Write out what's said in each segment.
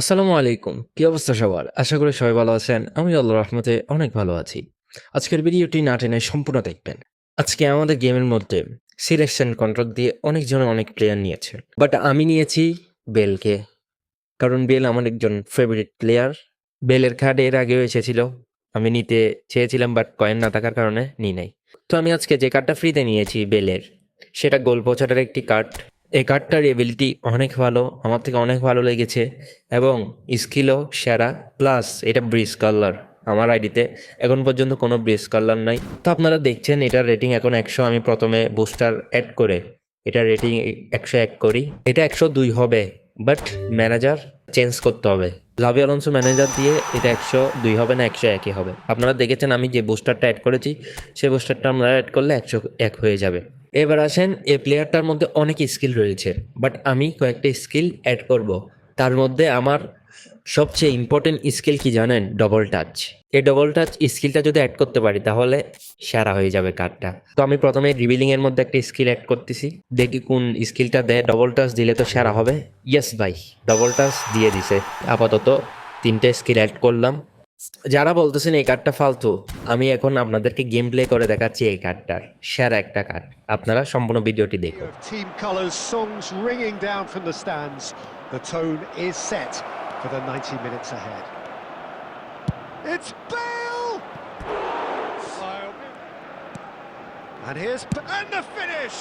আসসালামু আলাইকুম। কি অবস্থা সবার? আশা করি সবাই ভালো আছেন। আমি আল্লাহ রহমতে অনেক ভালো আছি। আজকের ভিডিওটি না টেনে সম্পূর্ণ দেখবেন। আজকে আমাদের গেমের মধ্যে সিলেকশন কন্ট্রোল দিয়ে অনেকজন অনেক প্লেয়ার নিয়েছে। বাট আমি নিয়েছি বেলকে। কারণ বেল আমার একজন ফেভারিট প্লেয়ার বেলের কার্ড এর আগেও এসেছিল। আমি নিতে চেয়েছিলাম বাট কয়েন না থাকার কারণে নিই নাই। তো আমি আজকে যে কার্ডটা ফ্রিতে নিয়েছি বেলের, সেটা গোল পৌঁছাটার একটি কার্ড এই কার্ডটার এবিলিটি অনেক ভালো, আমার থেকে অনেক ভালো লেগেছে এবং স্কিলও সেরা প্লাস এটা ব্রিজ কালার আমার আইডিতে এখন পর্যন্ত কোনো ব্রিজ কালার নাই। তো আপনারা দেখছেন, এটার রেটিং এখন একশো, আমি প্রথমে বুস্টার অ্যাড করে এটা রেটিং একশো এক করি। এটা একশো দুই হবে বাট ম্যানেজার চেঞ্জ করতে হবে। লাভি অলন্সো ম্যানেজার দিয়ে এটা একশো দুই হবে না একশো একই হবে। আপনারা দেখেছেন, আমি যে বুস্টারটা অ্যাড করেছি সেই বুস্টারটা আমরা অ্যাড করলে একশো এক হয়ে যাবে। এবার আসেন এই প্লেয়ারটার মধ্যে অনেক স্কিল রয়েছে বাট আমি কয়েকটা স্কিল অ্যাড করব। তার মধ্যে আমার সবচেয়ে ইম্পর্টেন্ট স্কিল কি জানেন? ডবল টাচ এই ডবল টাচ স্কিলটা যদি অ্যাড করতে পারি, তাহলে সেরা হয়ে যাবে কার্ডটা তো আমি প্রথমে রিভিলিং এর মধ্যে একটা স্কিল অ্যাড করতেছি। দেখি কোন স্কিলটা দেয়। ডবল টাচ দিলে তো সেরা হবে? ইয়েস ভাই ডবল টাচ দিয়ে দিছে। আপাতত তিনটে স্কিল অ্যাড করলাম। যারা বলতেছেন এই কার্ডটা ফালতু আমি এখন আপনাদেরকে গেম প্লে করে দেখাচ্ছি এই কার্ডটার সেরা একটা কার্ড আপনারা সম্পূর্ণ ভিডিওটি দেখুন। And here's and the finish!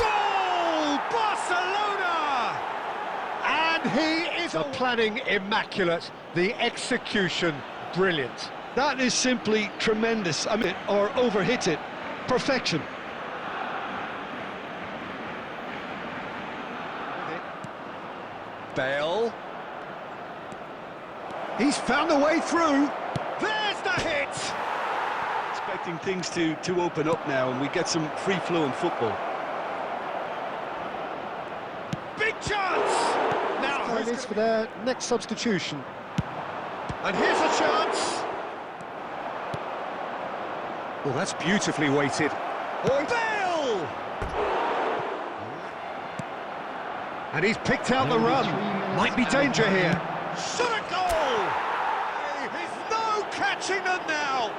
Goal, Barcelona! And he is the planning immaculate, the execution brilliant. That is simply tremendous. I mean, or overhit it. Perfection. Bale. He's found a way through. There's the hit! Expecting things to, to open up now and we get some free-flowing football. Big chance! Now Time is for their next substitution. And here's a chance. Well, that's beautifully weighted. Oh, Bale! And he's picked out the run. Might be danger here. Shot a goal! He's no catching them now.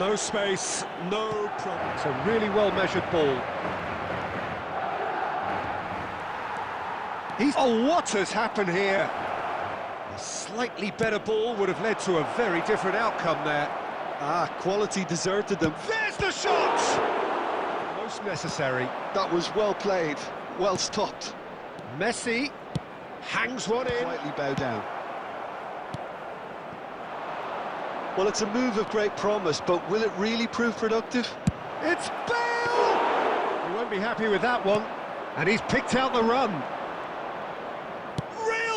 No space, no problem. It's a really well measured ball. He's. Oh, what has happened here? A slightly better ball would have led to a very different outcome there. Ah, quality deserted them. There's the shot! Most necessary. That was well played, well stopped. Messi hangs one in. Slightly bow down. Well, it's a move of great promise, but will it really prove productive? It's Bale! He won't be happy with that one. And he's picked out the run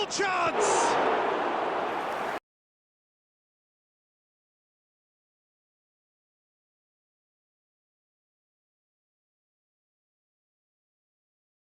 chance!